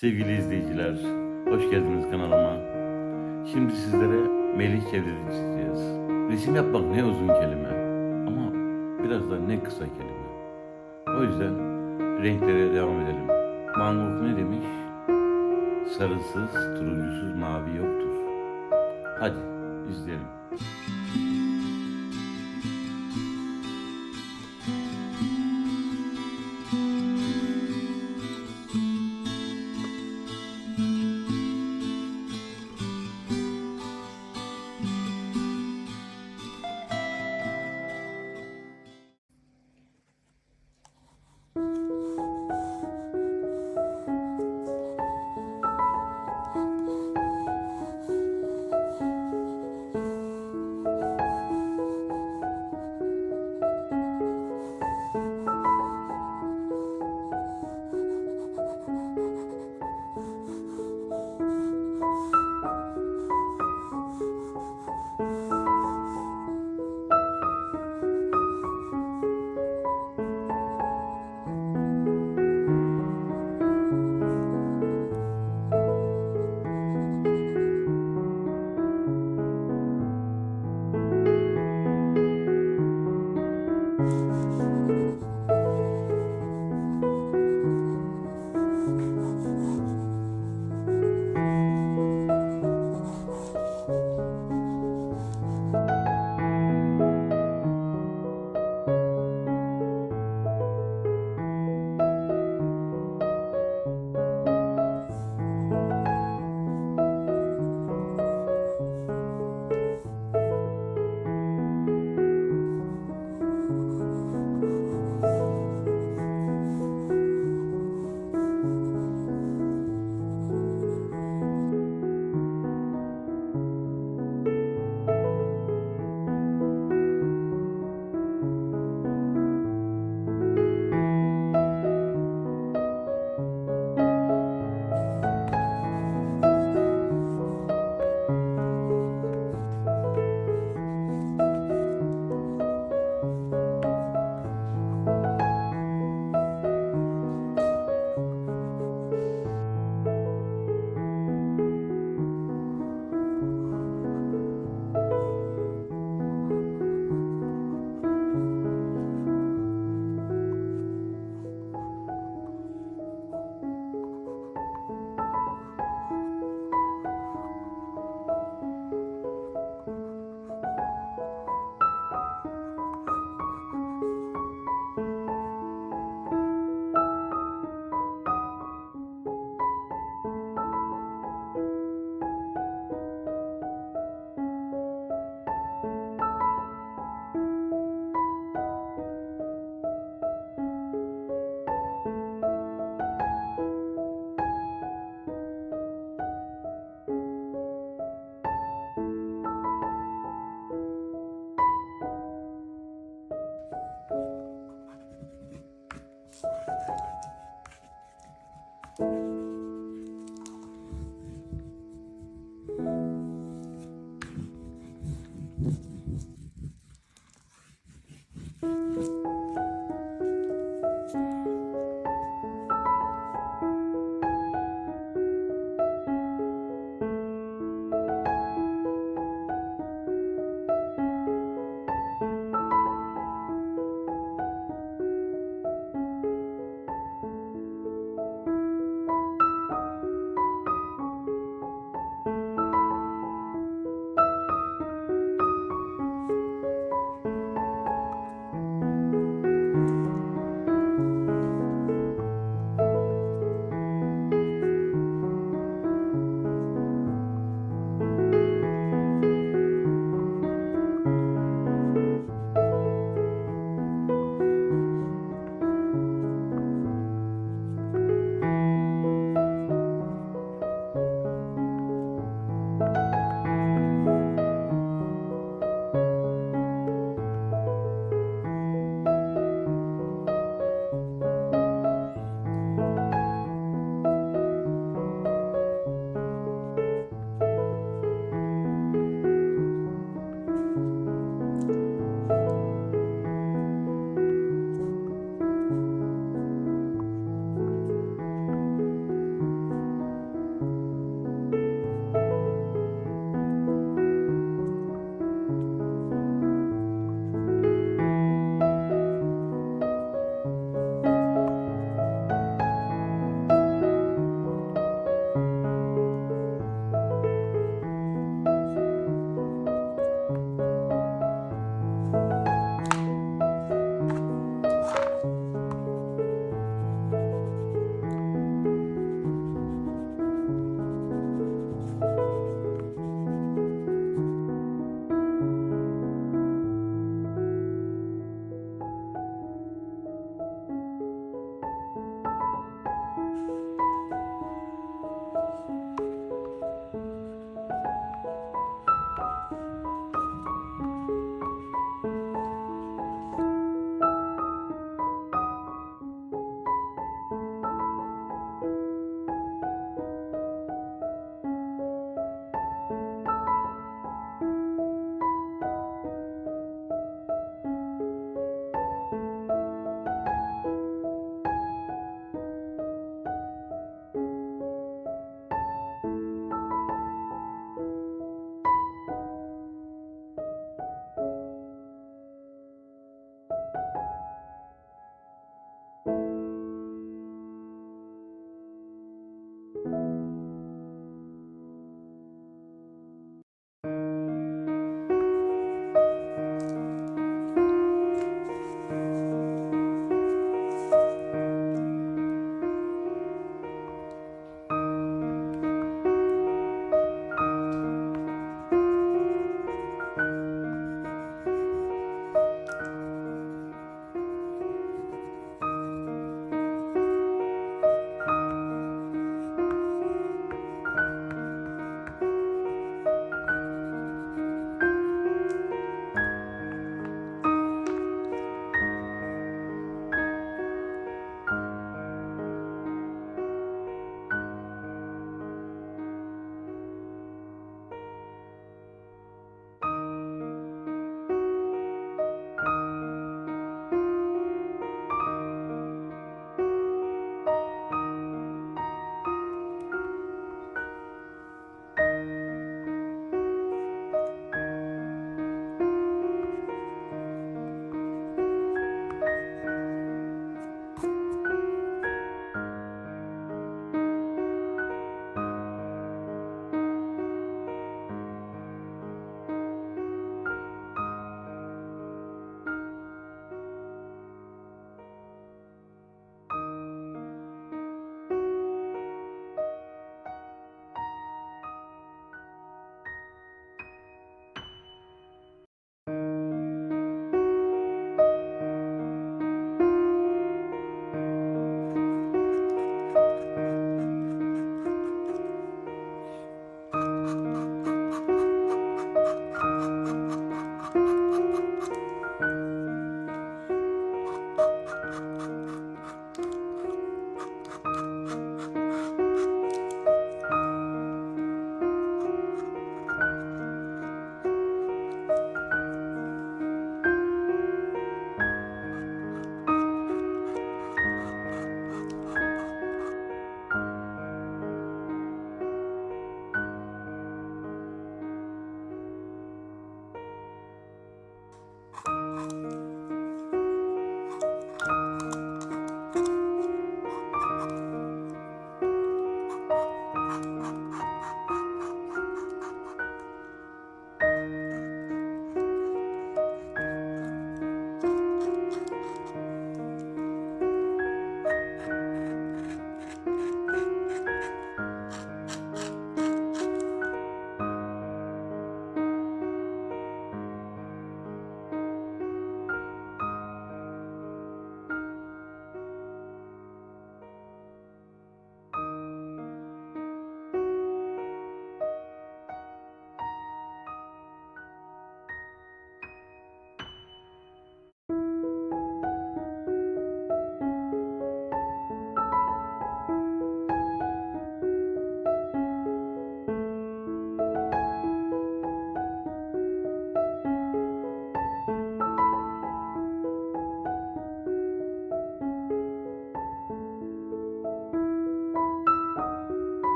Sevgili izleyiciler, hoş geldiniz kanalıma. Şimdi sizlere Melih Çevreli çizeceğiz. Resim yapmak ne uzun kelime ama biraz da ne kısa kelime. O yüzden renklere devam edelim. Van Gogh ne demiş? Sarısız, turuncusuz mavi yoktur. Hadi izleyelim.